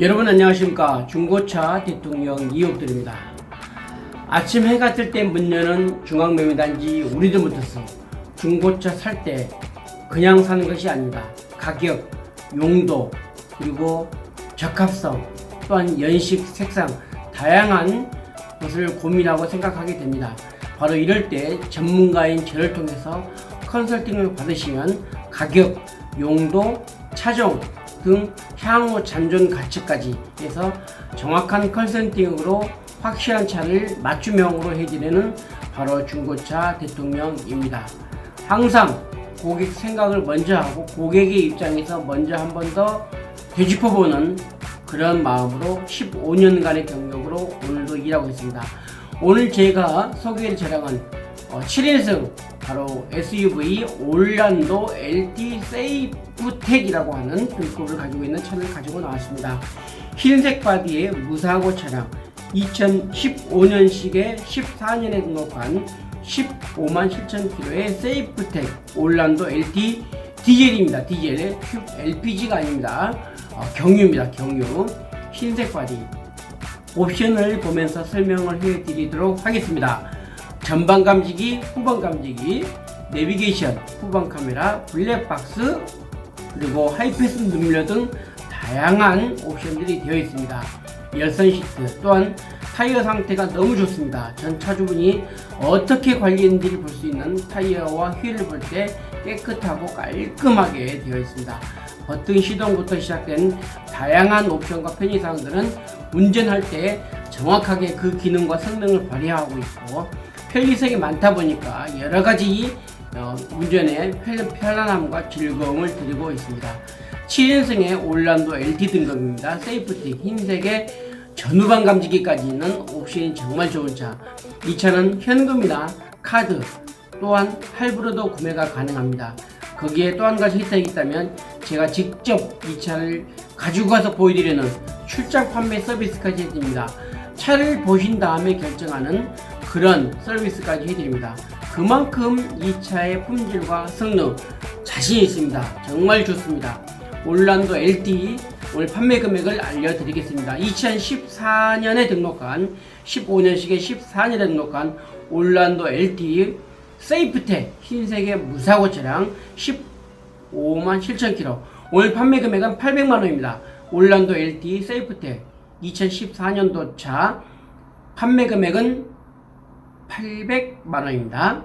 여러분 안녕하십니까? 중고차 대통령 이옥들입니다. 아침 해가 뜰 때 문 여는 중앙매매단지 우리들부터서 중고차 살 때 그냥 사는 것이 아닙니다. 가격, 용도, 그리고 적합성 또한 연식, 색상 다양한 것을 고민하고 생각하게 됩니다. 바로 이럴 때 전문가인 저를 통해서 컨설팅을 받으시면 가격, 용도, 차종 등 향후 잔존 가치까지 해서 정확한 컨설팅으로 확실한 차를 맞춤형으로 해드리는 바로 중고차 대통령입니다. 항상 고객 생각을 먼저 하고 고객의 입장에서 먼저 한 번 더 되짚어보는 그런 마음으로 15년간의 경력으로 오늘도 일하고 있습니다. 오늘 제가 소개할 차량은 어, 7인승 바로 SUV 올란도 LT 세이프텍이라고 하는 등급을 가지고 있는 차를 가지고 나왔습니다. 흰색 바디의 무사고 차량 2015년식의 14년에 등록한 15만 7천 킬로의 세이프텍 올란도 LT 디젤입니다. 디젤 LPG가 아닙니다. 어, 경유입니다. 경유 흰색 바디 옵션을 보면서 설명을 해드리도록 하겠습니다. 전방 감지기, 후방 감지기, 내비게이션, 후방 카메라, 블랙박스, 그리고 하이패스 눌러 등 다양한 옵션들이 되어 있습니다. 열선 시트 또한 타이어 상태가 너무 좋습니다. 전 차주분이 어떻게 관리했는지를 볼 수 있는 타이어와 휠을 볼 때 깨끗하고 깔끔하게 되어 있습니다. 버튼 시동부터 시작된 다양한 옵션과 편의사항들은 운전할 때 정확하게 그 기능과 성능을 발휘하고 있고 편리성이 많다 보니까 여러 가지 어, 운전의 편- 편안함과 즐거움을 드리고 있습니다. 7인승의 올란도 LT 등급입니다. 세이프티 흰색의 전후방 감지기까지 있는 옵션이 정말 좋은 차. 이 차는 현금이나 카드 또한 할부로도 구매가 가능합니다. 거기에 또 한 가지 혜택이 있다면 제가 직접 이 차를 가지고 가서 보여드리는 출장 판매 서비스까지 해드립니다. 차를 보신 다음에 결정하는 그런 서비스까지 해드립니다. 그만큼 이 차의 품질과 성능 자신 있습니다. 정말 좋습니다. 올란도 LT 오늘 판매 금액을 알려드리겠습니다. 2014년에 등록한 15년식에 14년에 등록한 올란도 LT 세이프텍 흰색의 무사고 차량 15만 7천 킬로 오늘 판매 금액은 800만 원입니다. 올란도 LT 세이프텍 2014년도 차 판매 금액은 800만 원입니다.